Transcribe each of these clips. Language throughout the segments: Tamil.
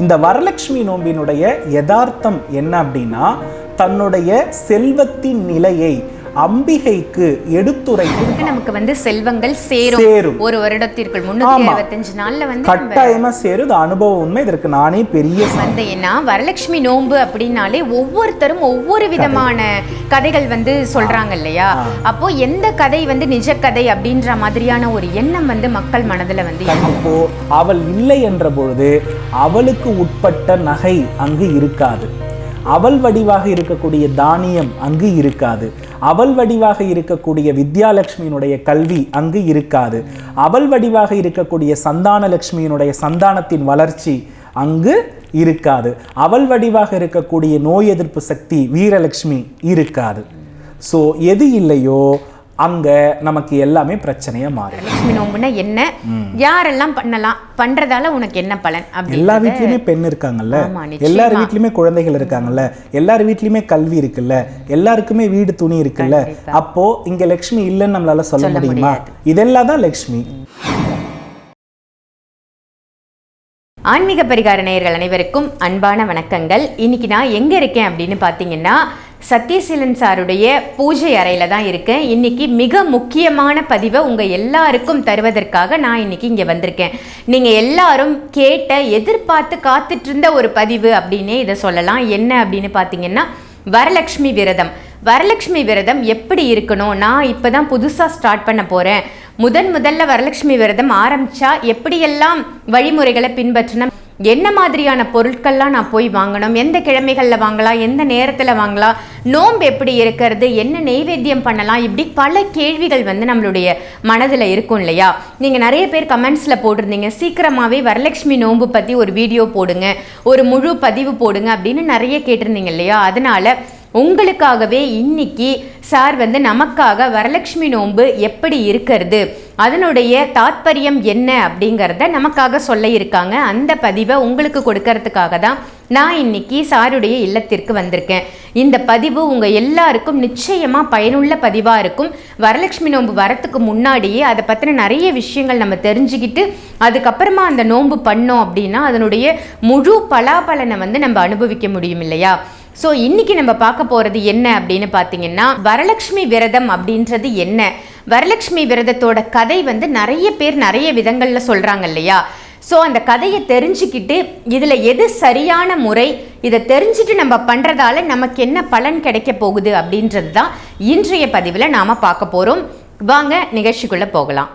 இந்த வரலட்சுமி நோம்பினுடைய யதார்த்தம் என்ன அப்படின்னா தன்னுடைய செல்வத்தின் நிலையை அம்பிகைக்கு எடுத்துரைக்கும் நமக்கு வந்து செல்வங்கள் சேரும். சேரும். ஒரு வருடத்திற்குள் முன்னூத்தி நாள்ல வந்து கட்டாயமா சேரும் இது அனுபவ உண்மை இதற்கு நானே பெரிய வந்து ஏன்னா வரலட்சுமி நோன்பு அப்படின்னாலே ஒவ்வொருத்தரும் ஒவ்வொரு விதமான கதைகள் வந்து சொல்றாங்க இல்லையா? அப்போ எந்த கதை வந்து நிஜ கதை அப்படின்ற மாதிரியான ஒரு எண்ணம் வந்து மக்கள் மனதுல வந்து அப்போ அவள் இல்லை என்ற பொழுது அவளுக்கு உட்பட்ட நகை அங்கு இருக்காது. அவள் வடிவாக இருக்கக்கூடிய தானியம் அங்கு இருக்காது. அவள் வடிவாக இருக்கக்கூடிய வித்யாலட்சுமியினுடைய கல்வி அங்கு இருக்காது. அவள் வடிவாக இருக்கக்கூடிய சந்தானலட்சுமியினுடைய சந்தானத்தின் வளர்ச்சி அங்கு இருக்காது. அவள் வடிவாக இருக்கக்கூடிய நோய் எதிர்ப்பு சக்தி வீரலட்சுமி இருக்காது. ஸோ எது இல்லையோ அங்க நமக்கு எல்லாமே பிரச்சனையா மாறும். வரலட்சுமி நோன்புனா என்ன? யாரெல்லாம் பண்ணலாம்? பண்றதால உனக்கு என்ன பலன் எல்லா வீட்லயுமே பெண் இருக்காங்கல்ல. எல்லார் வீட்லயுமே குழந்தைகள் இருக்காங்கல்ல? எல்லார் வீட்லயுமே கல்வி இருக்குல்ல? எல்லாருக்குமே வீடு துணி இருக்குல்ல? அப்போ இங்க லக்ஷ்மி இல்லைன்னு நம்மளால சொல்ல முடியுமா. இதெல்லாம் தான் லக்ஷ்மி ஆன்மீக பரிகார நேயர்கள் அனைவருக்கும் அன்பான வணக்கங்கள். இன்னைக்கு நான் எங்க இருக்கேன் அப்படின்னு பார்த்தீங்கன்னா சத்யசீலன் சாருடைய பூஜை அறையில் தான் இருக்கேன் இன்னைக்கு மிக முக்கியமான பதிவை உங்கள் எல்லாருக்கும் தருவதற்காக நான் இன்னைக்கு இங்கே வந்திருக்கேன். நீங்கள் எல்லாரும் கேட்ட எதிர்பார்த்து காத்துட்ருந்த ஒரு பதிவு அப்படின்னே இதை சொல்லலாம். என்ன அப்படின்னு பார்த்தீங்கன்னா வரலட்சுமி விரதம். வரலட்சுமி விரதம் எப்படி இருக்கணும்? நான் இப்போ தான் புதுசாக ஸ்டார்ட் பண்ண போகிறேன் முதன் முதல்ல வரலட்சுமி விரதம் ஆரம்பித்தா எப்படியெல்லாம் வழிமுறைகளை பின்பற்றணும்? என்ன மாதிரியான பொருட்கள்லாம் நான் போய் வாங்கணும்? எந்த கிழமைகளில் வாங்கலாம்? எந்த நேரத்தில் வாங்கலாம்? நோன்பு எப்படி இருக்கிறது? என்ன நெய்வேத்தியம் பண்ணலாம்? இப்படி பல கேள்விகள் வந்து நம்மளுடைய மனதில் இருக்கும் இல்லையா? நீங்கள் நிறைய பேர் கமெண்ட்ஸில் போட்டிருந்தீங்க. சீக்கிரமாகவே வரலட்சுமி நோம்பு பற்றி ஒரு வீடியோ போடுங்க. ஒரு முழு பதிவு போடுங்க அப்படின்னு நிறைய கேட்டிருந்தீங்க இல்லையா? அதனால உங்களுக்காகவே இன்னைக்கு சார் வந்து நமக்காக வரலட்சுமி நோன்பு எப்படி இருக்கிறது? அதனுடைய தாத்பரியம் என்ன அப்படிங்கிறத நமக்காக சொல்ல இருக்காங்க. அந்த பதிவை உங்களுக்கு கொடுக்கறதுக்காக தான் நான் இன்னைக்கு சாருடைய இல்லத்திற்கு வந்திருக்கேன். இந்த பதிவு உங்கள் எல்லாருக்கும் நிச்சயமாக பயனுள்ள பதிவாக இருக்கும். வரலட்சுமி நோன்பு வரத்துக்கு முன்னாடியே அதை பற்றின நிறைய விஷயங்கள் நம்ம தெரிஞ்சுக்கிட்டு அதுக்கப்புறமா அந்த நோன்பு பண்ணோம் அப்படின்னா அதனுடைய முழு பலாபலனை வந்து நம்ம அனுபவிக்க முடியும் இல்லையா? ஸோ இன்னைக்கு நம்ம பார்க்க போகிறது என்ன அப்படின்னு பார்த்தீங்கன்னா வரலட்சுமி விரதம் அப்படின்றது என்ன? வரலட்சுமி விரதத்தோட கதை வந்து நிறைய பேர் நிறைய விதங்களில் சொல்கிறாங்க இல்லையா? ஸோ அந்த கதையை தெரிஞ்சுக்கிட்டு இதில் எது சரியான முறை இதை தெரிஞ்சுட்டு நம்ம பண்ணுறதால நமக்கு என்ன பலன் கிடைக்க போகுது அப்படின்றது தான் இன்றைய பதிவில் நாம் பார்க்க போகிறோம் வாங்க நிகழ்ச்சிக்குள்ளே போகலாம்.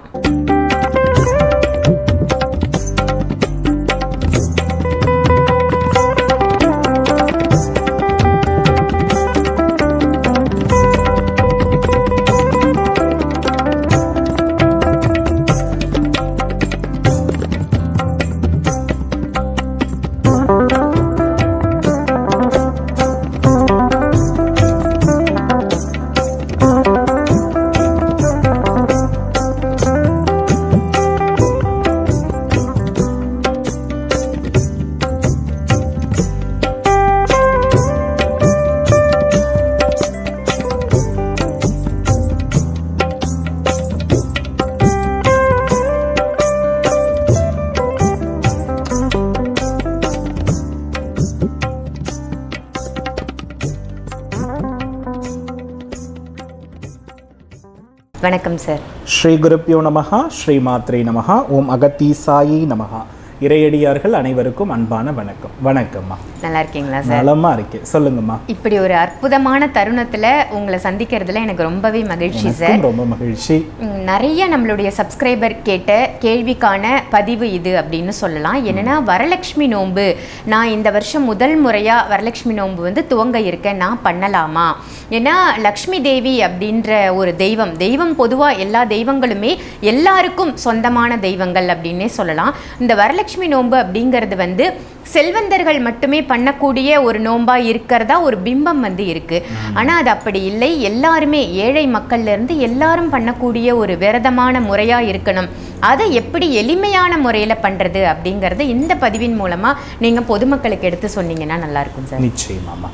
வணக்கம் சார் ஸ்ரீ குருப்பியோ நமகா ஸ்ரீ மாத்ரே நமகா ஓம் அகத்தீசாயி நமகா இறையடியார்கள் அனைவருக்கும் அன்பான வணக்கம். வணக்கம்மா. நல்லா இருக்கீங்களா சார்? நலமா இருக்கேன். சொல்லுங்கம்மா. இப்படி ஒரு அற்புதமான தருணத்துல உங்களை சந்திக்கிறதுல எனக்கு ரொம்பவே மகிழ்ச்சி சார். ரொம்ப மகிழ்ச்சி. நிறைய நம்மளுடைய சப்ஸ்கிரைபர் கேட்ட கேள்விக்கான பதிவு இது அப்படின்னு சொல்லலாம். என்னன்னா வரலட்சுமி நோன்பு. நான் இந்த வருஷம் முதல் முறையா வரலட்சுமி நோன்பு வந்து துவங்க இருக்கேன். நான் பண்ணலாமா? ஏன்னா லக்ஷ்மி தேவி அப்படின்ற ஒரு தெய்வம் தெய்வம் பொதுவா எல்லா தெய்வங்களுமே எல்லாருக்கும் சொந்தமான தெய்வங்கள் அப்படின்னே சொல்லலாம். இந்த வரலட்சுமி நோன்பு அப்படிங்கிறது வந்து செல்வந்தர்கள் மட்டுமே பண்ணக்கூடிய ஒரு நோன்பா இருக்கிறதா ஒரு பிம்பம் வந்து இருக்கு. ஆனா அது அப்படி இல்லை. எல்லாருமே ஏழை மக்கள்ல இருந்து எல்லாரும் பண்ணக்கூடிய ஒரு விரதமான முறையா இருக்கணும். அதை எப்படி எளிமையான முறையில பண்றது அப்படிங்கறது இந்த பதிவின் மூலமா நீங்க பொதுமக்களுக்கு எடுத்து சொன்னீங்கன்னா நல்லா இருக்கும் சார். நிச்சயமாமா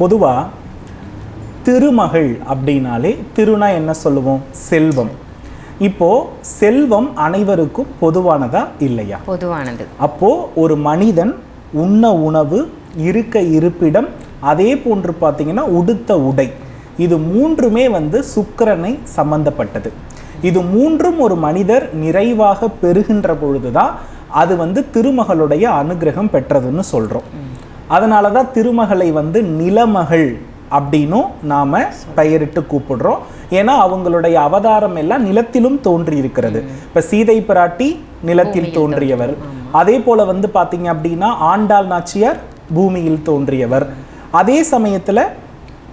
பொதுவா திருமகள் அப்படின்னாலே திருனா என்ன சொல்லுவோம்? செல்வம். இப்போ செல்வம் அனைவருக்கும் பொதுவானதா இல்லையா? பொதுவானது. அப்போ ஒரு மனிதன் உண்ண உணவு இருக்க இருப்பிடம் அதே போன்று பார்த்தீங்கன்னா உடுத்த உடை. இது மூன்றுமே வந்து சுக்கிரனை சம்பந்தப்பட்டது. இது மூன்றும் ஒரு மனிதர் நிறைவாக பெறுகின்ற பொழுதுதான் அது வந்து திருமகளுடைய அனுகிரகம் பெற்றதுன்னு சொல்றோம். அதனால தான் திருமகளை வந்து நிலமகள் அப்படின்னும் நாம பெயரிட்டு கூப்பிடுறோம். ஏன்னா அவங்களுடைய அவதாரம் எல்லாம் நிலத்திலும் தோன்றி இருக்கிறது இப்ப சீதை பிராட்டி நிலத்தில் தோன்றியவர். அதே போல வந்து பாத்தீங்க அப்படின்னா ஆண்டாள் நாச்சியார் பூமியில் தோன்றியவர். அதே சமயத்துல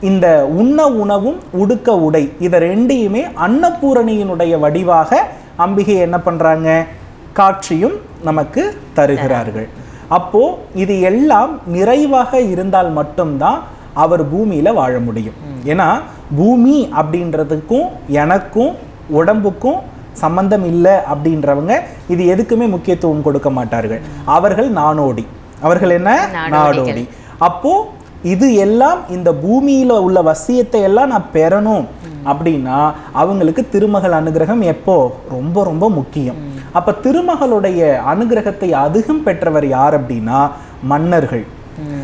இந்த உண்ண உணவும் உடுக்க உடை இதை ரெண்டையுமே அன்னபூரணியினுடைய வடிவாக அம்பிகை என்ன பண்றாங்க? காட்சியும் நமக்கு தருகிறார்கள். அப்போ இது எல்லாம் நிறைவாக இருந்தால் மட்டும்தான் அவர் பூமியில வாழ முடியும். ஏன்னா பூமி அப்படின்றதுக்கும் எனக்கும் உடம்புக்கும் சம்பந்தம் இல்லை அப்படின்றவங்க இது எதுக்குமே முக்கியத்துவம் கொடுக்க மாட்டார்கள். அவர்கள் நானோடி அவர்கள் என்ன? நாடோடி. அப்போ இது எல்லாம் இந்த பூமியில உள்ள வசியத்தை எல்லாம் நான் பெறணும். அப்படின்னா அவங்களுக்கு திருமகள் அனுகிரகம் எப்போ? ரொம்ப ரொம்ப முக்கியம். அப்ப திருமகளுடைய அனுகிரகத்தை அதிகம் பெற்றவர் யார் அப்படின்னா மன்னர்கள்.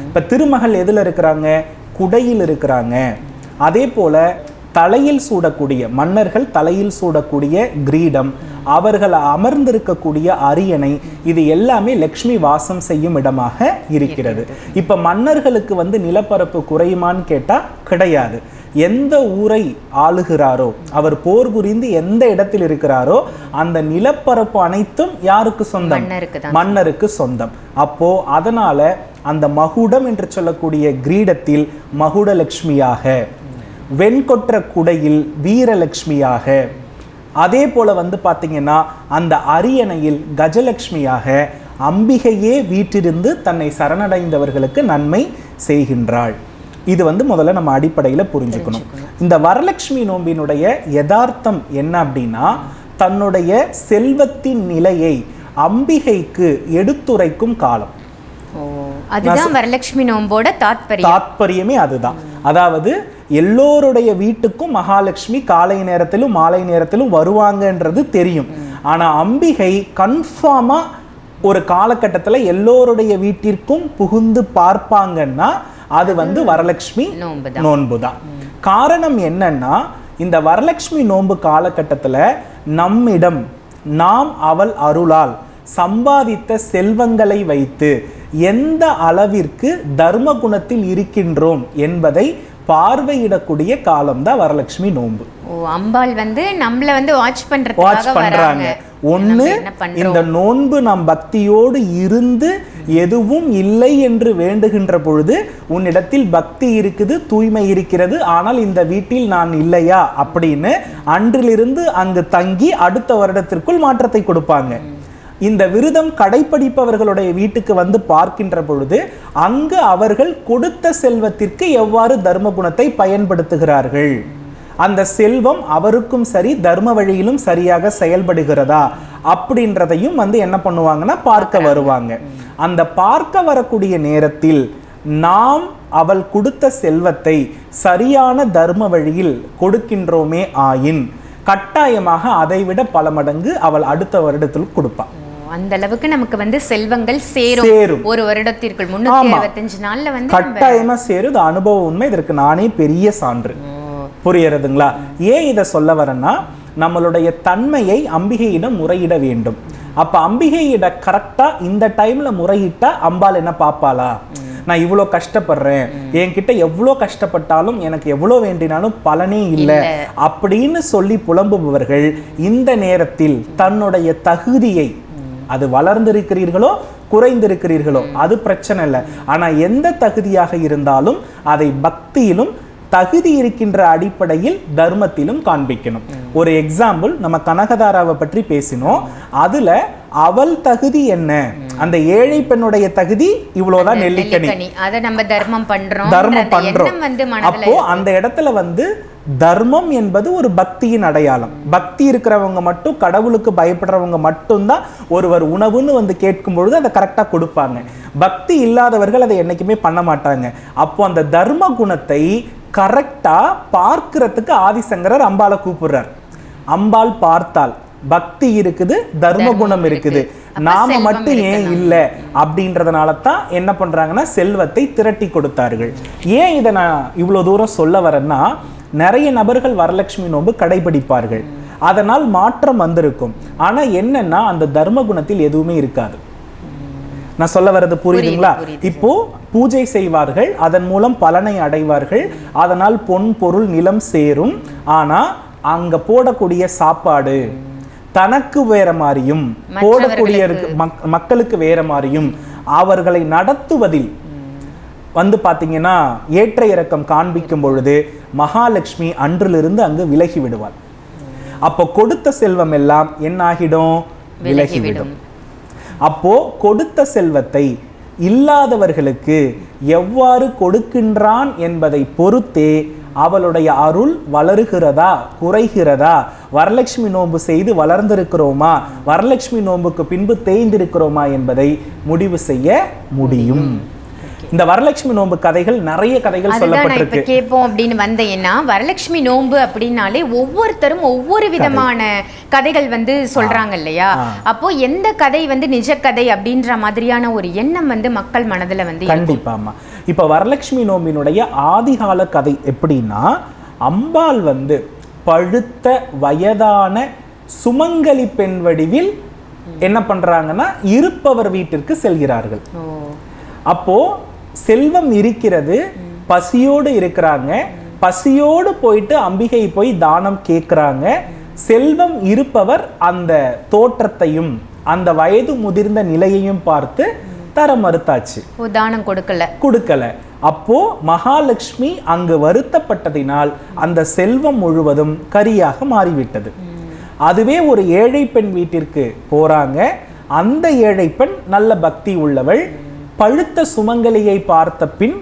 இப்ப திருமகள் எதுல இருக்கிறாங்க? குடையில் இருக்கிறாங்க. அதே போல தலையில் சூடக்கூடிய மன்னர்கள் தலையில் சூடக்கூடிய கிரீடம் அவர்கள் அமர்ந்திருக்கக்கூடிய அரியணை இது எல்லாமே லக்ஷ்மி வாசம் செய்யும் இடமாக இருக்கிறது. இப்ப மன்னர்களுக்கு வந்து நிலப்பரப்பு குறையுமான்னு கேட்டா கிடையாது. எந்த ஊரை ஆளுகிறாரோ அவர் போர் புரிந்து எந்த இடத்தில் இருக்கிறாரோ அந்த நிலப்பரப்பு அனைத்தும் யாருக்கு சொந்தம்? மன்னருக்கு சொந்தம். அப்போ அதனால அந்த மகுடம் என்று சொல்லக்கூடிய கிரீடத்தில் மகுடலட்சுமியாக வெண்கொற்ற குடையில் வீரலட்சுமியாக அதே போல வந்து பாத்தீங்கன்னா அந்த அரியணையில் கஜலட்சுமியாக அம்பிகையே வீற்றிருந்து தன்னை சரணடைந்தவர்களுக்கு நன்மை செய்கின்றாள். இது வந்து முதல்ல நம்ம அடிப்படையில புரிஞ்சுக்கணும். இந்த வரலட்சுமி நோம்பினுடைய யதார்த்தம் என்ன அப்படின்னா தன்னுடைய செல்வத்தின் நிலையை அம்பிகைக்கு எடுத்துரைக்கும் காலம். அதுதான் வரலட்சுமி நோம்போட தாத்பரியம். தாத்பரியமே அதுதான். அதாவது எல்லோருடைய வீட்டுக்கும் மகாலட்சுமி காலை நேரத்திலும் மாலை நேரத்திலும் வருவாங்கன்றது தெரியும். ஆனா அம்பிகை கன்ஃபார்மா ஒரு காலகட்டத்துல எல்லோருடைய வீட்டிற்கும் புகுந்து பார்ப்பாங்கன்னா அது வந்து வரலட்சுமி நோன்பு தான். காரணம் என்னன்னா இந்த வரலட்சுமி நோன்பு காலகட்டத்துல நம்மிடம் நாம் அவள் அருளால் சம்பாதித்த செல்வங்களை வைத்து எந்த அளவிற்கு தர்ம குணத்தில் இருக்கின்றோம் என்பதை பார்வையிடக்கூடிய காலம்தான் வரலட்சுமி நோன்பு. ஓ அம்பாள் வந்து நம்மள வந்து வாட்ச் வாட்ச் பண்றதுக்காக பண்றாங்க. பண்றோம்? இந்த நோன்பு நாம் பக்தியோடு இருந்து எதுவும் இல்லை என்று வேண்டுகின்ற பொழுது உன்னிடத்தில் பக்தி இருக்குது தூய்மை இருக்கிறது ஆனால் இந்த வீட்டில் நான் இல்லையா? அப்படின்னு அன்றிலிருந்து அங்கு தங்கி அடுத்த வருடத்திற்குள் மாற்றத்தை கொடுப்பாங்க. இந்த விரதம் கடைப்பிடிப்பவர்களுடைய வீட்டுக்கு வந்து பார்க்கின்ற பொழுது அங்கு அவர்கள் கொடுத்த செல்வத்திற்கு எவ்வாறு தர்ம குணத்தை பயன்படுத்துகிறார்கள்? அந்த செல்வம் அவருக்கும் சரி தர்ம வழியிலும் சரியாக செயல்படுகிறதா? அப்படின்றதையும் வந்து என்ன பண்ணுவாங்கன்னா பார்க்க வருவாங்க. அந்த பார்க்க வரக்கூடிய நேரத்தில் நாம் அவள் கொடுத்த செல்வத்தை சரியான தர்ம வழியில் கொடுக்கின்றோமே ஆயின். கட்டாயமாக அதைவிட பல மடங்கு அவள் அடுத்த வருடத்தில் கொடுப்பாள் அந்த அளவுக்கு நமக்கு வந்து செல்வங்கள் சேரும். சேரும். ஒரு வருடத்திற்குள் முன்னூத்தி நாள்ல வந்து கட்டாயமா சேரும் இது அனுபவ உண்மை இதற்கு நானே பெரிய சான்று. புரியுறதுங்களா ஏன் இதை சொல்ல வரேன்னா நம்மளுடைய தன்மையை அம்பிகையிடம் முறையிட வேண்டும். அப்ப அம்பிகையிட கரெக்டா இந்த டைம்ல முறையிட்டா அம்பாள் என்ன பாப்பாளா நான் இவ்வளோ கஷ்டப்படுறேன். என்கிட்ட எவ்வளோ கஷ்டப்பட்டாலும் எனக்கு எவ்வளோ வேண்டினாலும் பலனே இல்லை. அப்படின்னு சொல்லி புலம்புபவர்கள் இந்த நேரத்தில் தன்னுடைய தகுதியை அது வளர்ந்திருக்கிறீர்களோ குறைந்திருக்கிறீர்களோ அது பிரச்சனை இல்லை. ஆனா எந்த தகுதியாக இருந்தாலும் அதை பக்தியிலும் தகுதி இருக்கின்ற அடிப்படையில் தர்மத்திலும் காண்பிக்கணும். ஒரு எக்ஸாம்பிள் நம்ம கனகதாராவை பற்றி பேசினோம். அதுல அவள் தகுதி என்ன? அந்த ஏழை பெண்ணுடைய தகுதி இவ்வளவுதான் நெல்லிக்கனி. அதை நம்ம தர்மம் பண்றோம் தர்மம் பண்றோம். அப்போ அந்த இடத்துல வந்து தர்மம் என்பது ஒரு பக்தியின் அடையாளம். பக்தி இருக்கிறவங்க மட்டும் கடவுளுக்கு பயப்படுறவங்க மட்டும்தான் ஒருவர் உணவுன்னு வந்து கேட்கும் பொழுது அதை கரெக்டா கொடுப்பாங்க. பக்தி இல்லாதவர்கள் அதை என்னைக்குமே பண்ண மாட்டாங்க. அப்போ அந்த தர்ம குணத்தை கரெக்டா பார்க்கிறதுக்கு ஆதிசங்கரர் அம்பாளை கூப்பிடுறார். அம்பாள் பார்த்தால் பக்தி இருக்குது தர்ம குணம் இருக்குது. நாம மட்டும் ஏன். இல்ல அப்படின்றதுனால தான் என்ன பண்றாங்கன்னா செல்வத்தை திரட்டி கொடுத்தார்கள். ஏன் இதை நான் இவ்வளவு தூரம் சொல்ல வரேன்னா நிறைய நபர்கள் வரலட்சுமி நோன்பு கடைபிடிப்பார்கள். அதனால் மாற்றம் வந்திருக்கும். ஆனா என்னன்னா அந்த தர்ம குணத்தில் எதுவுமே இருக்காது. நான் சொல்ல வர்றது புரியுதுங்களா? புரியுது இப்போ பூஜை செய்வார்கள் அதன் மூலம் பலனை அடைவார்கள் அதனால் பொன் பொருள் நிலம் சேரும். ஆனா அங்க போடக்கூடிய சாப்பாடு தனக்கு வேற மாதிரியும் போடக்கூடிய மக்- மக்களுக்கு வேற மாதிரியும் அவர்களை நடத்துவதில் வந்து பாத்தீங்கன்னா ஏற்ற இறக்கம் காண்பிக்கும் பொழுது மகாலட்சுமி அன்றிலிருந்து அங்கு விலகி விடுவாள். அப்போ கொடுத்த செல்வம் எல்லாம் என்ன ஆகிடும் விலகிவிடும். அப்போ கொடுத்த செல்வத்தை இல்லாதவர்களுக்கு எவ்வாறு கொடுக்கின்றான் என்பதை பொறுத்தே அவளுடைய அருள் வளருகிறதா குறைகிறதா? வரலட்சுமி நோன்பு செய்து வளர்ந்திருக்கிறோமா? வரலட்சுமி நோன்புக்கு பின்பு தேய்ந்திருக்கிறோமா என்பதை முடிவு செய்ய முடியும். இந்த வரலட்சுமி நோன்பு கதைகள் நிறைய கதைகள் சொல்லப்பட்டிருக்கு. கேட்போம் அப்படின்னு வந்தேன்னா வரலட்சுமி நோன்பு அப்படின்னாலே ஒவ்வொருத்தரும் ஒவ்வொரு விதமான கதைகள் வந்து சொல்றாங்க இல்லையா? அப்போ எந்த கதை வந்து நிஜ கதை அப்படின்ற மாதிரியான ஒரு எண்ணம் வந்து மக்கள் மனதுல வந்து இருக்கும். கண்டிப்பாம்மா இப்ப வரலட்சுமி நோம்பினுடைய ஆதிகால கதை எப்படின்னா அம்பாள் வந்து பழுத்த வயதான சுமங்கலி பெண் வடிவில் என்ன பண்றாங்கன்னா இருப்பவர் வீட்டிற்கு செல்கிறார்கள். அப்போ செல்வம் இருக்கிறது பசியோடு இருக்கிறாங்க. பசியோடு போயிட்டு அம்பிகை போய் தானம் கேட்குறாங்க. செல்வம் இருப்பவர் அந்த தோற்றத்தையும் அந்த வயது முதிர்ந்த நிலையையும் பார்த்து தர மறுத்தாச்சு. தானம் கொடுக்கல. கொடுக்கல. அப்போ மகாலட்சுமி அங்கு வருத்தப்பட்டதினால் அந்த செல்வம் முழுவதும் கரியாக மாறிவிட்டது. அதுவே ஒரு ஏழை பெண் வீட்டிற்கு போறாங்க. அந்த ஏழை பெண் நல்ல பக்தி உள்ளவள். பழுத்த சுமங்கலியை பார்த்த பின்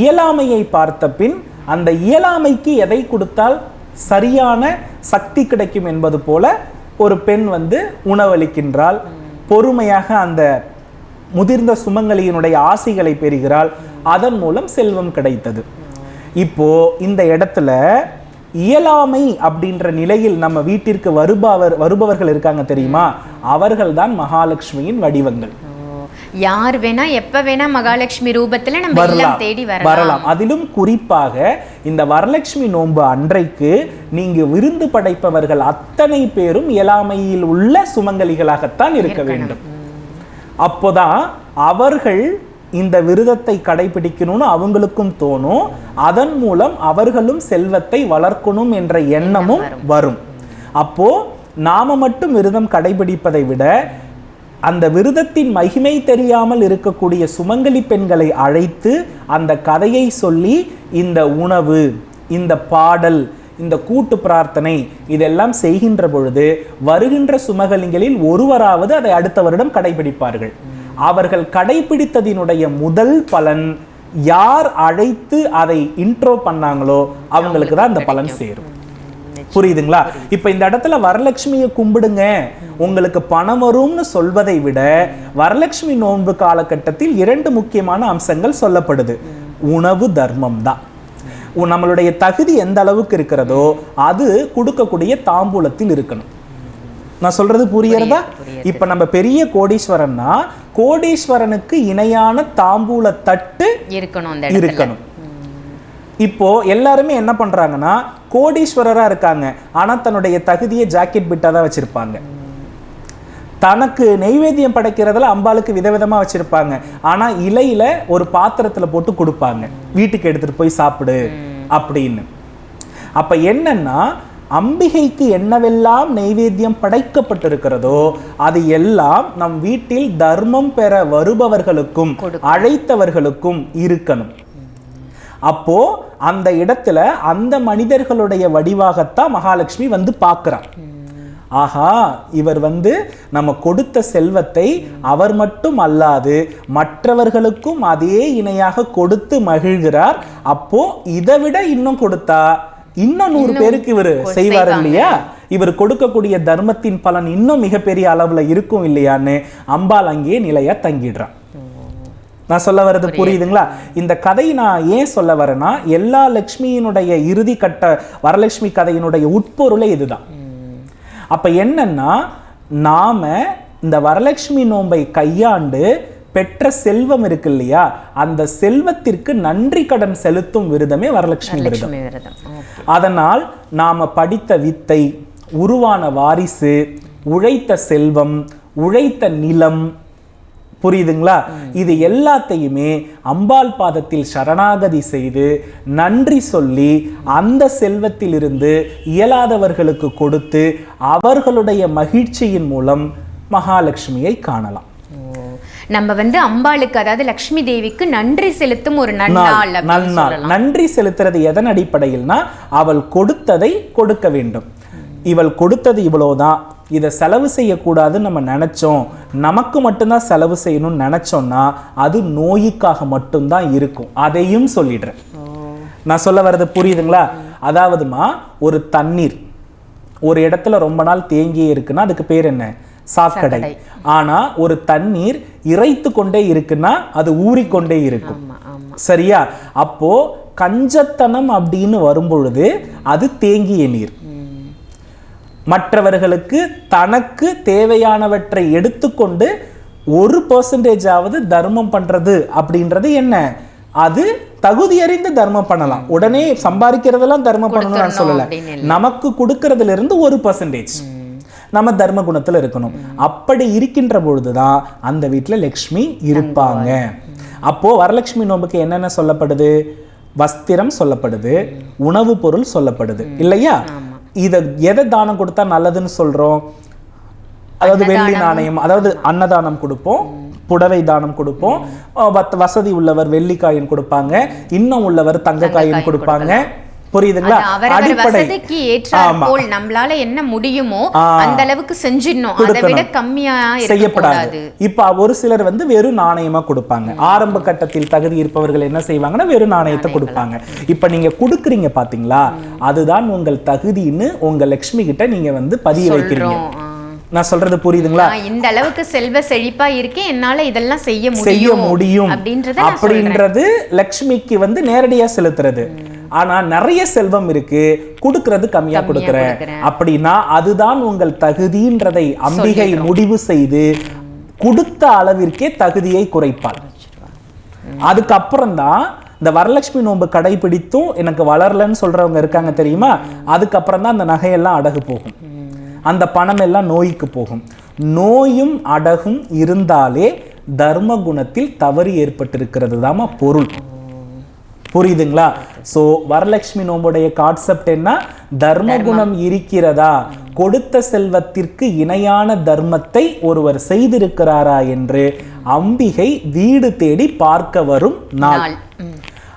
இயலாமையை பார்த்த பின் அந்த இயலாமைக்கு எதை கொடுத்தால் சரியான சக்தி கிடைக்கும் என்பது போல ஒரு பெண் வந்து உணவளிக்கின்றாள். பொறுமையாக அந்த முதிர்ந்த சுமங்கலியினுடைய ஆசைகளை பெறுகிறாள். அதன் மூலம் செல்வம் கிடைத்தது. இப்போ இந்த இடத்துல இயலாமை அப்படின்ற நிலையில் நம்ம வீட்டிற்கு வருபவர் வருபவர்கள் இருக்காங்க தெரியுமா? அவர்கள்தான் மகாலட்சுமியின் வடிவங்கள். யார் வேணா எப்ப வேணா மகாலட்சுமி ரூபத்துல நம்ம இல்லம் தேடி வரலாம். அதிலும் குறிப்பாக இந்த வரலட்சுமி நோன்பு அன்றைக்கு நீங்க விருந்து படைப்பவர்கள் அத்தனை பேரும் இயலாமையில் உள்ள சுமங்கலிகளாகத்தான் இருக்க வேண்டும். அப்போதான் அவர்கள் இந்த விரதத்தை கடைபிடிக்கணும்னு அவங்களுக்கும் தோணும். அதன் மூலம் அவர்களும் செல்வத்தை வளர்க்கணும் என்ற எண்ணமும் வரும். அப்போ நாம மட்டும் விரதம் கடைபிடிப்பதை விட அந்த விரதத்தின் மகிமை தெரியாமல் இருக்கக்கூடிய சுமங்கலி பெண்களை அழைத்து அந்த கதையை சொல்லி இந்த உணவு இந்த பாடல் இந்த கூட்டு பிரார்த்தனை இதெல்லாம் செய்கின்ற பொழுது வருகின்ற சுமகலிங்களில் ஒருவராவது அதை அடுத்த வருடம் கடைபிடிப்பார்கள். அவர்கள் கடைபிடித்ததினுடைய முதல் பலன் யார் அழைத்து அதை இன்ட்ரோ பண்ணாங்களோ அவங்களுக்கு தான் அந்த பலன் சேரும். புரியுதுங்களா? இப்ப இந்த இடத்துல வரலட்சுமியை கும்பிடுங்க. உங்களுக்கு பணம் வரும்னு சொல்வதை விட வரலட்சுமி நோன்பு காலகட்டத்தில் இரண்டு முக்கியமான அம்சங்கள் சொல்லப்படுது. உணவு தர்மம் தான். நம்மளுடைய தகுதி எந்த அளவுக்கு இருக்கிறதோ அது கொடுக்கக்கூடிய தாம்பூலத்தில் இருக்கணும். நான் சொல்றது புரியறதா இப்ப நம்ம பெரிய கோடீஸ்வரன்னா கோடீஸ்வரனுக்கு இணையான தாம்பூல தட்டு இருக்கணும் இருக்கணும். இப்போ எல்லாருமே என்ன பண்றாங்கன்னா கோடீஸ்வரரா இருக்காங்க. ஆனா தன்னுடைய தகுதியை ஜாக்கெட் பிட்டா தான் வச்சிருப்பாங்க. தனக்கு நெய்வேத்தியம் படைக்கிறதுல அம்பாளுக்கு விதவிதமா வச்சிருப்பாங்க. ஆனா இலையில ஒரு பாத்திரத்துல போட்டு கொடுப்பாங்க. வீட்டுக்கு எடுத்துட்டு போய் சாப்பிடு அப்படின்னு. அப்ப என்னன்னா அம்பிகைக்கு என்னவெல்லாம் நெய்வேத்தியம் படைக்கப்பட்டிருக்கிறதோ அது எல்லாம் நம் வீட்டில் தர்மம் பெற வருபவர்களுக்கும் அழைத்தவர்களுக்கும் இருக்கணும். அப்போ அந்த இடத்துல அந்த மனிதர்களுடைய வடிவாகத்தான் மகாலட்சுமி வந்து பார்க்கறான். ஆஹா இவர் வந்து நம்ம கொடுத்த செல்வத்தை அவர் மட்டும் அல்லாது மற்றவர்களுக்கும் அதே இணையாக கொடுத்து மகிழ்கிறார். அப்போ இதை விட இன்னும் கொடுத்தா இன்னும் நூறு பேருக்கு இவர் செய்வார் இல்லையா? இவர் கொடுக்கக்கூடிய தர்மத்தின் பலன் இன்னும் மிகப்பெரிய அளவுல இருக்கும் இல்லையான்னு அம்பாள் அங்கேயே நிலையா தங்கிடுறான் நான் சொல்ல வர்றது புரியுதுங்களா? இந்த கதை நான் ஏன் சொல்ல வரேன்னா எல்லா லக்ஷ்மியினுடைய இறுதி கட்ட வரலட்சுமி கதையினுடைய உட்பொருளே இதுதான். அப்ப என்னன்னா நாம இந்த வரலட்சுமி நோன்பை கையாண்டு பெற்ற செல்வம் இருக்கு இல்லையா? அந்த செல்வத்திற்கு நன்றி கடன் செலுத்தும் விரதமே வரலட்சுமி விரதம். அதனால் நாம படித்த வித்தை உருவான வாரிசு உழைத்த செல்வம் உழைத்த நிலம் புரியுதுங்களா? இது எல்லாத்தையுமே அம்பாள் பாதத்தில் சரணாகதி செய்து நன்றி சொல்லி அந்த செல்வத்திலிருந்து இயலாதவர்களுக்கு கொடுத்து அவர்களுடைய மகிழ்ச்சியின் மூலம் மகாலட்சுமியை காணலாம். நம்ம வந்து அம்பாளுக்கு அதாவது லக்ஷ்மி தேவிக்கு நன்றி செலுத்தும் ஒரு நன்னாள் நன்றி செலுத்துறது எதன் அடிப்படையில்னா அவள் கொடுத்ததை கொடுக்க வேண்டும். இவள் கொடுத்தது இவ்வளவுதான் இதை செலவு செய்யக்கூடாதுன்னு நம்ம நினைச்சோம். நமக்கு மட்டும்தான் செலவு செய்யணும்னு நினைச்சோம்னா அது நோய்க்காக மட்டும்தான் இருக்கும். அதையும் சொல்லிடுறேன். நான் சொல்ல வர்றது புரியுதுங்களா? அதாவதுமா ஒரு தண்ணீர். ஒரு இடத்துல ரொம்ப நாள் தேங்கியே இருக்குன்னா அதுக்கு பேர் என்ன? சாக்கடை. ஆனா ஒரு தண்ணீர் இறைத்து கொண்டே இருக்குன்னா அது ஊறிக்கொண்டே இருக்கும். சரியா? அப்போ கஞ்சத்தனம் அப்படின்னு வரும்பொழுது அது தேங்கிய நீர். மற்றவர்களுக்கு தனக்கு தேவையானவற்றை எடுத்துக்கொண்டு ஒரு பர்சன்டேஜ் ஆவது தர்மம் பண்றது அப்படின்றது என்ன? அது தகுதி அறிந்து தர்மம் பண்ணலாம். உடனே சம்பாதிக்கிறதெல்லாம் தர்மம் பண்ணணும்னு நான் சொல்லல. நமக்கு கொடுக்கறதுல இருந்து ஒரு பர்சன்டேஜ் நம்ம தர்ம குணத்துல இருக்கணும். அப்படி இருக்கின்ற பொழுதுதான் அந்த வீட்டுல லக்ஷ்மி இருப்பாங்க. அப்போ வரலட்சுமி நோம்புக்கு என்னென்ன சொல்லப்படுது? வஸ்திரம் சொல்லப்படுது. உணவு பொருள் சொல்லப்படுது. இல்லையா? இத எதை தானம் கொடுத்தா நல்லதுன்னு சொல்றோம்? அதாவது வெள்ளி நாணயம் அதாவது அன்னதானம் கொடுப்போம் புடவை தானம் கொடுப்போம் வசதி உள்ளவர் வெள்ளிக்காயின் கொடுப்பாங்க இன்னும் உள்ளவர் தங்க காயின் கொடுப்பாங்க. புரியுதுங்களா? வசதிக்கு ஏற்றாற் போல் நம்மளால என்ன முடியுமோ அந்த அளவுக்கு செஞ்சிடணும். அதை விட. கம்மியா செய்யப்படாது. இப்ப ஒரு சிலர் வந்து வெறும் நாணயமா கொடுப்பாங்க. ஆரம்ப கட்டத்தில் தகுதி இருப்பவர்கள் என்ன செய்வாங்கன்னா வெறும் நாணயத்தை கொடுப்பாங்க. இப்ப நீங்க கொடுக்குறீங்க பாத்தீங்களா? அதுதான் உங்கள் தகுதின்னு உங்க லக்ஷ்மி கிட்ட நீங்க வந்து பதிய வைக்கிறீங்க. நான் சொல்றது புரியுதுங்களா? இந்த அளவுக்கு செல்வ செழிப்பா இருக்கேன். என்னால இதெல்லாம் செய்ய முடியும் அப்படின்றத அப்படின்றது லக்ஷ்மிக்கு வந்து நேரடியா செலுத்துறது. ஆனா நிறைய செல்வம் இருக்கு. கொடுக்கறது கம்மியா கொடுக்கறேன். கொடுக்கறேன். அப்படின்னா அதுதான் உங்கள் தகுதின்றதை அம்பிகை முடிவு செய்து கொடுத்த அளவிற்கே தகுதியை குறைப்பாள். அதுக்கப்புறம் தான் இந்த வரலட்சுமி நோன்பு கடைபிடித்தும் எனக்கு வளரலன்னு சொல்றவங்க இருக்காங்க தெரியுமா? அதுக்கப்புறம் தான் அந்த நகையெல்லாம் அடகு போகும். அந்த பணம் எல்லாம் நோய்க்கு போகும். நோயும் அடகும் இருந்தாலே தர்ம குணத்தில் தவறு ஏற்பட்டிருக்கிறது தாமா பொருள். புரியுதுங்களா? சோ வரலட்சுமி நோம்புடைய கான்செப்ட் என்ன? தர்ம குணம் இருக்கிறதா? கொடுத்த செல்வத்திற்கு இணையான தர்மத்தை ஒருவர் செய்திருக்கிறாரா என்று அம்பிகை வீடு தேடி பார்க்க வரும் நாள்.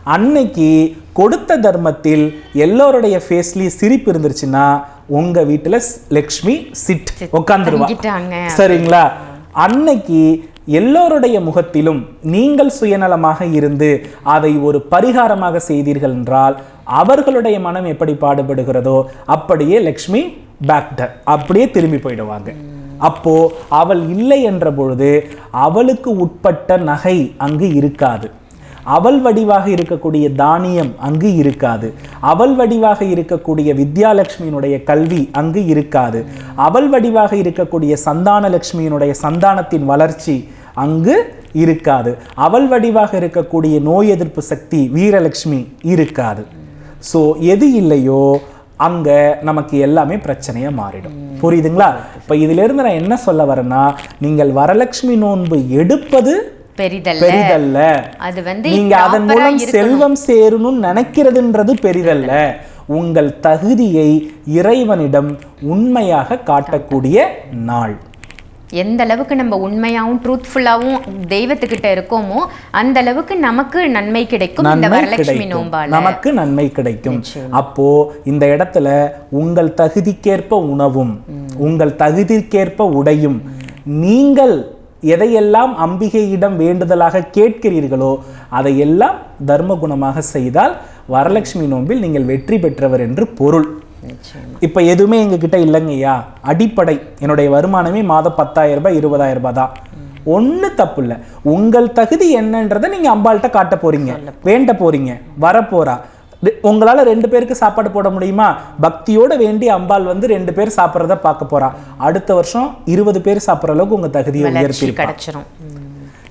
அன்னைக்கு கொடுத்த தர்மத்தில் எல்லோருடைய ஃபேஸ்லயும் சிரிப்பு இருந்துருச்சுன்னா உங்க வீட்டுல ஸ்- லக்ஷ்மி சிட் உட்காந்துருவா தங்கிட்டாங்க. சரிங்களா? அன்னைக்கு எல்லோருடைய முகத்திலும் நீங்கள் சுயநலமாக இருந்து அதை ஒரு பரிகாரமாக செய்தீர்கள் என்றால் அவர்களுடைய மனம் எப்படி பாடுபடுகிறதோ அப்படியே லக்ஷ்மி பேக்டர் அப்படியே திரும்பி போயிடுவாங்க. அப்போ அவள் இல்லை என்ற பொழுது அவளுக்கு உட்பட்ட நகை அங்கு இருக்காது. அவள் வடிவாக இருக்கக்கூடிய தானியம் அங்கு இருக்காது. அவள் வடிவாக இருக்கக்கூடிய வித்யாலட்சுமியினுடைய கல்வி அங்கு இருக்காது. அவள் வடிவாக இருக்கக்கூடிய சந்தான லட்சுமியினுடைய சந்தானத்தின் வளர்ச்சி அங்கு இருக்காது. அவள் வடிவாக இருக்கக்கூடிய நோய் எதிர்ப்பு சக்தி வீரலட்சுமி இருக்காது. ஸோ எது இல்லையோ அங்க நமக்கு எல்லாமே பிரச்சனையா மாறிடும். புரியுதுங்களா? இப்ப இதுல இருந்து நான் என்ன சொல்ல வரேன்னா நீங்கள் வரலட்சுமி நோன்பு எடுப்பது பெரிதல்ல. அது வந்து நீங்க அதன் மூலம். செல்வம் சேரணும்னு நினைக்கிறதுன்றது பெரிதல்ல. உங்கள் தகுதியை இறைவனிடம் உண்மையாக காட்டக்கூடிய நாள். எந்த அளவுக்கு நம்ம உண்மையாவும் ட்ரூத்ஃபுல்லாவும் தெய்வத்துக்கிட்ட இருக்கோமோ அந்த அளவுக்கு நமக்கு நன்மை கிடைக்கும் இந்த வரலட்சுமி நோம்பால. நமக்கு நன்மை கிடைக்கும். அப்போ இந்த இடத்துல உங்கள் தகுதிக்கேற்ப உணவும் உங்கள் தகுதிக்கேற்ப உடையும் நீங்கள் எதையெல்லாம் அம்பிகையிடம் வேண்டுதலாக கேட்கிறீர்களோ அதையெல்லாம் தர்ம குணமாக செய்தால் வரலட்சுமி நோம்பில் நீங்கள் வெற்றி பெற்றவர் என்று பொருள். இப்ப எதுவுமே எங்க கிட்ட இல்லைங்கய்யா அடிப்படை. என்னுடைய வருமானமே மாதம் பத்தாயிரம் ரூபாய் இருபதாயிரம் ரூபாய் தான். ஒண்ணு தப்பு இல்ல. உங்கள் தகுதி என்னன்றதை நீங்க அம்பாள்கிட்ட காட்ட போறீங்க. வேண்ட போறீங்க. வர போறா ரெ- உங்களால ரெண்டு பேருக்கு சாப்பாடு போட முடியுமா? பக்தியோட வேண்டி அம்பாள் வந்து ரெண்டு பேர் சாப்பிட்றத பார்க்க போறா. அடுத்த வருஷம் இருபது பேர் சாப்பிட்ற அளவுக்கு உங்க தகுதியை உயர்த்தி கிடைச்சிரும்.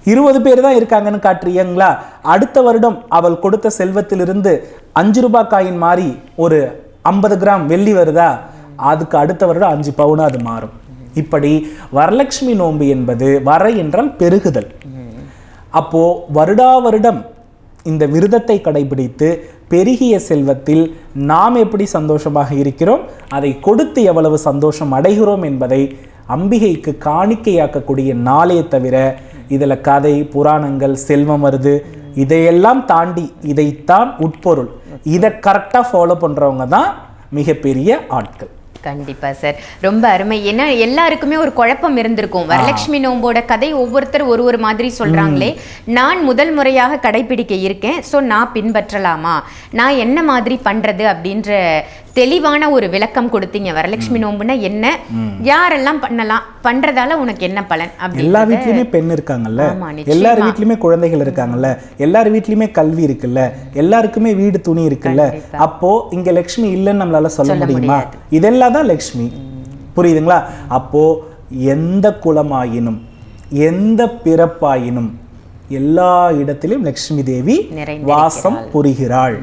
இருபது பேர் தான் இருக்காங்கன்னு காட்டுறீங்களா? அடுத்த வருடம் அவள் கொடுத்த செல்வத்திலிருந்து அஞ்சு ரூபாய் காயின் மாறி ஒரு ஐம்பது கிராம் வெள்ளி வருதா? அதுக்கு அடுத்த வருடம் அஞ்சு பவுனாக அது மாறும். இப்படி வரலட்சுமி நோன்பு என்பது வர என்றால் பெருகுதல். அப்போ வருடா வருடம் இந்த விரதத்தை கடைபிடித்து பெருகிய செல்வத்தில் நாம் எப்படி சந்தோஷமாக இருக்கிறோம்? அதை கொடுத்து எவ்வளவு சந்தோஷம் அடைகிறோம் என்பதை அம்பிகைக்கு காணிக்கையாக்கக்கூடிய நாளே தவிர இதில் கதை புராணங்கள் செல்வம் வருது. இதையெல்லாம் தாண்டி இதைத்தான் உட்பொருள். இதை கரெக்டாக ஃபாலோ பண்ணுறவங்க தான் மிகப்பெரிய ஆட்கள். கண்டிப்பா சார் ரொம்ப அருமை. ஏன்னா எல்லாருக்குமே ஒரு குழப்பம் இருந்திருக்கும். வரலட்சுமி நோம்போட கதை ஒவ்வொருத்தர் ஒரு ஒரு மாதிரி சொல்றாங்களே. நான் முதல் முறையாக கடைபிடிக்க இருக்கேன். ஸோ நான் பின்பற்றலாமா? நான் என்ன மாதிரி பண்றது அப்படின்ற தெளிவான ஒரு விளக்கம் கொடுத்தீங்க. வரலட்சுமி நோம்புனா என்ன? யாரெல்லாம் பண்ணலாம்? பண்றதால உனக்கு என்ன பலன் எல்லா வீட்லயுமே பெண் இருக்காங்கல்ல. எல்லார் வீட்லயுமே குழந்தைகள் இருக்காங்கல்ல? எல்லார் வீட்லயுமே கல்வி இருக்குல்ல? எல்லாருக்குமே வீடு துணி இருக்குல்ல? அப்போ இங்க லக்ஷ்மி இல்லைன்னு நம்மளால சொல்ல முடியுமா? இதெல்லாம் தான் லக்ஷ்மி. புரியுதுங்களா? அப்போ எந்த குலமாயினும் எந்த பிறப்பாயினும் எல்லா இடத்திலும் லக்ஷ்மி தேவி. வாசம் புரிகிறாள்.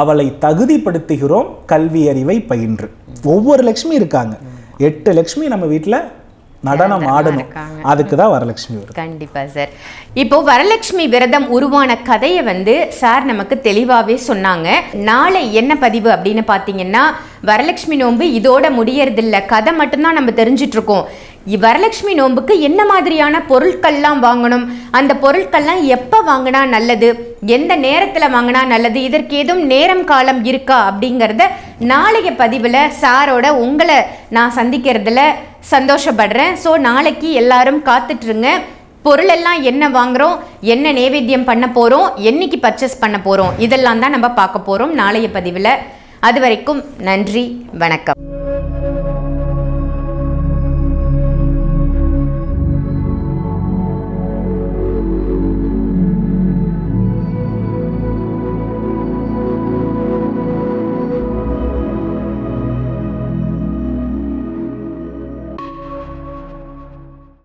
அவளை தகுதிப்படுத்துகிறோம் கல்வி அறிவை பயின்று. ஒவ்வொரு லக்ஷ்மி இருக்காங்க. எட்டு லக்ஷ்மி நம்ம வீட்ல நடனம் ஆடணும். அதுக்கு தான் வரலட்சுமி வரும் கண்டிப்பா சார் இப்போ வரலட்சுமி விரதம் உருவான கதையை வந்து சார் நமக்கு தெளிவாவே சொன்னாங்க. நாளை என்ன பதிவு அப்படின்னு பார்த்தீங்கன்னா வரலட்சுமி நோன்பு இதோட முடியறதில்ல. கதை மட்டும்தான் நம்ம தெரிஞ்சிட்டு இருக்கோம் இ- வரலட்சுமி நோன்புக்கு என்ன மாதிரியான பொருட்கள்லாம் வாங்கணும்? அந்த பொருட்கள்லாம் எப்போ வாங்கினா நல்லது? எந்த நேரத்தில் வாங்கினா நல்லது? இதற்கு ஏதும் நேரம் காலம் இருக்கா? அப்படிங்கிறத நாளைய பதிவில் சாரோட உங்களை நான் சந்திக்கிறதுல சந்தோஷப்படுறேன். ஸோ நாளைக்கு எல்லாரும் காத்துட்ருங்க. பொருள் எல்லாம் என்ன வாங்குறோம் என்ன நைவேத்தியம் பண்ண போகிறோம் என்னைக்கு பர்ச்சேஸ் பண்ண போகிறோம் இதெல்லாம் தான் நம்ம பார்க்க போகிறோம் நாளைய பதிவில். அது வரைக்கும் நன்றி வணக்கம்.